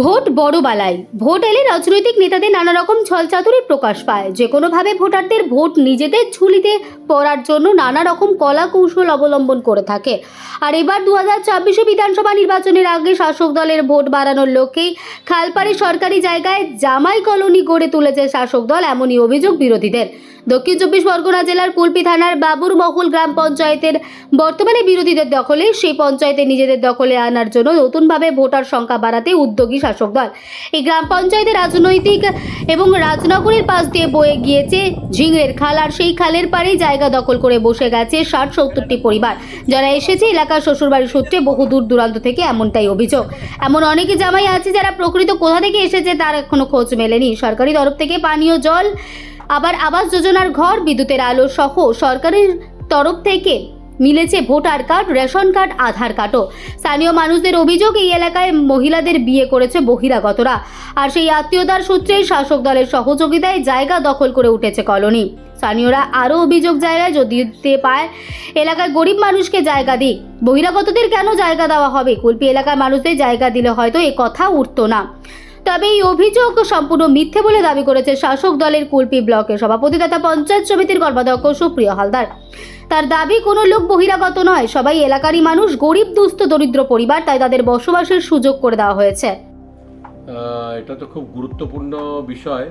Vote বড় বালাই। Vote এলে রাজনৈতিক নেতাদের নানা রকম ছলচাতুরি প্রকাশ পায়। যে কোনোভাবে ভোটারদের ভোট নিজেদের ঝুলিতে পড়ার জন্য নানা রকম কলা কৌশল অবলম্বন করে থাকে। আর এবার দু হাজার ছাব্বিশে বিধানসভা নির্বাচনের আগে শাসক দলের ভোট বাড়ানোর লক্ষ্যেই খালপাড়ে সরকারি জায়গায় জামাই কলোনি গড়ে তুলেছে শাসক দল, এমনই অভিযোগ বিরোধীদের। দক্ষিণ চব্বিশ পরগনা জেলার কুলপি থানার বাবুর মহল গ্রাম পঞ্চায়েতের বর্তমানে বিরোধীদের দখলে, সেই পঞ্চায়েতে নিজেদের দখলে আনার জন্য নতুনভাবে ভোটার সংখ্যা বাড়াতে উদ্যোগী শাসক দল। এই গ্রাম পঞ্চায়েতে রাজনৈতিক এবং রাজনগরের পাশ দিয়ে বয়ে গিয়েছে ঝিংড়ের খাল, আর সেই খালের পাড়েই জায়গা দখল করে বসে গেছে ষাট সত্তরটি পরিবার। যারা এসেছে এলাকার শ্বশুরবাড়ির সূত্রে বহু দূর দূরান্ত থেকে এমনটাই অভিযোগ। এমন অনেকে জামাই আছে যারা প্রকৃত কোথা থেকে এসেছে তার এখনও খোঁজ মেলেনি। সরকারি তরফ থেকে পানীয় জল আবার আবাস যোজনার ঘর, বিদ্যুতের আলো সহ সরকারের তরফ থেকে মিলেছে voter card, ration card, Aadhaar কার্ডও। স্থানীয় মানুষদের অভিযোগ, এই এলাকায় মহিলাদের বিয়ে করেছে বহিরাগতরা। আর সেই আত্মীয়তার সূত্রেই শাসক দলের সহযোগিতায় জায়গা দখল করে উঠেছে কলোনি। স্থানীয়রা আরও অভিযোগ জায়গায় যদি দিতে পায় এলাকায় গরিব মানুষকে জায়গা দিক। বহিরাগতদের কেন জায়গা দেওয়া হবে? কুলপি এলাকার মানুষদের জায়গা দিলে হয়তো এ কথা উঠতো না। তবে এই অভিযোগ সম্পূর্ণ মিথ্যে বলে দাবি করেছে শাসক দলের কুলপি ব্লকের সভাপতি তথা পঞ্চায়েত সমিতির কর্মাধ্যক্ষ সুপ্রিয় হালদার। তার দাবি, কোনো লোক বহিরাগত নয়, সবাই এলাকারই মানুষ, গরিব, দুস্থ, দরিদ্র পরিবার, তাই তাদের বসবাসের সুযোগ করে দেওয়া হয়েছে। এটা তো খুব গুরুত্বপূর্ণ বিষয়।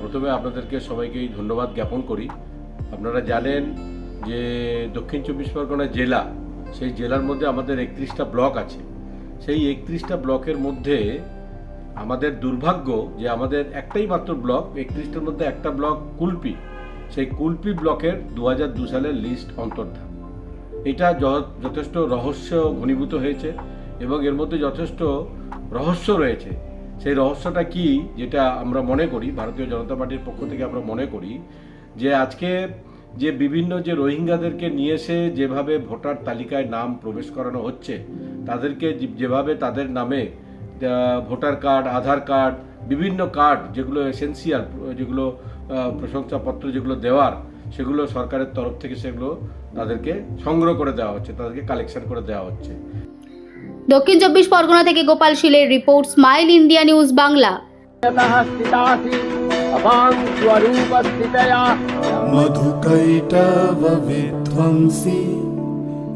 প্রথমে আপনাদেরকে সবাইকেই ধন্যবাদ জ্ঞাপন করি। আপনারা জানেন যে দক্ষিণ চব্বিশ পরগনা জেলা, সেই জেলার মধ্যে আমাদের একত্রিশটা ব্লক আছে। সেই একত্রিশটা ব্লকের মধ্যে আমাদের দুর্ভাগ্য যে আমাদের একটাই মাত্র ব্লক, একত্রিশটার মধ্যে একটা ব্লক কুলপি। সেই কুলপি ব্লকের দু হাজার দু সালের লিস্ট অন্তর্ধান। এটা যথেষ্ট রহস্য ঘনীভূত হয়েছে এবং এর মধ্যে যথেষ্ট রহস্য রয়েছে। সেই রহস্যটা কি যেটা আমরা মনে করি, ভারতীয় জনতা পার্টির পক্ষ থেকে আমরা মনে করি, যে আজকে যে বিভিন্ন যে রোহিঙ্গাদেরকে নিয়ে এসে যেভাবে ভোটার তালিকায় নাম প্রবেশ করানো হচ্ছে, তাদেরকে যেভাবে তাদের নামে ভোটার কার্ড আধার কার্ড বিভিন্ন কার্ড যেগুলো এসেন্সিয়াল যেগুলো প্রশংসাপত্র যেগুলো দেওয়ার সেগুলো সরকারের তরফ থেকে সেগুলো তাদেরকে সংগ্রহ করে দেওয়া হচ্ছে তাদেরকে কালেকশন করে দেওয়া হচ্ছে। দক্ষিণ চব্বিশ পরগনা থেকে Gopal শিলের report smile India news Bangla. Madhukaitabh বিধ্বংসী।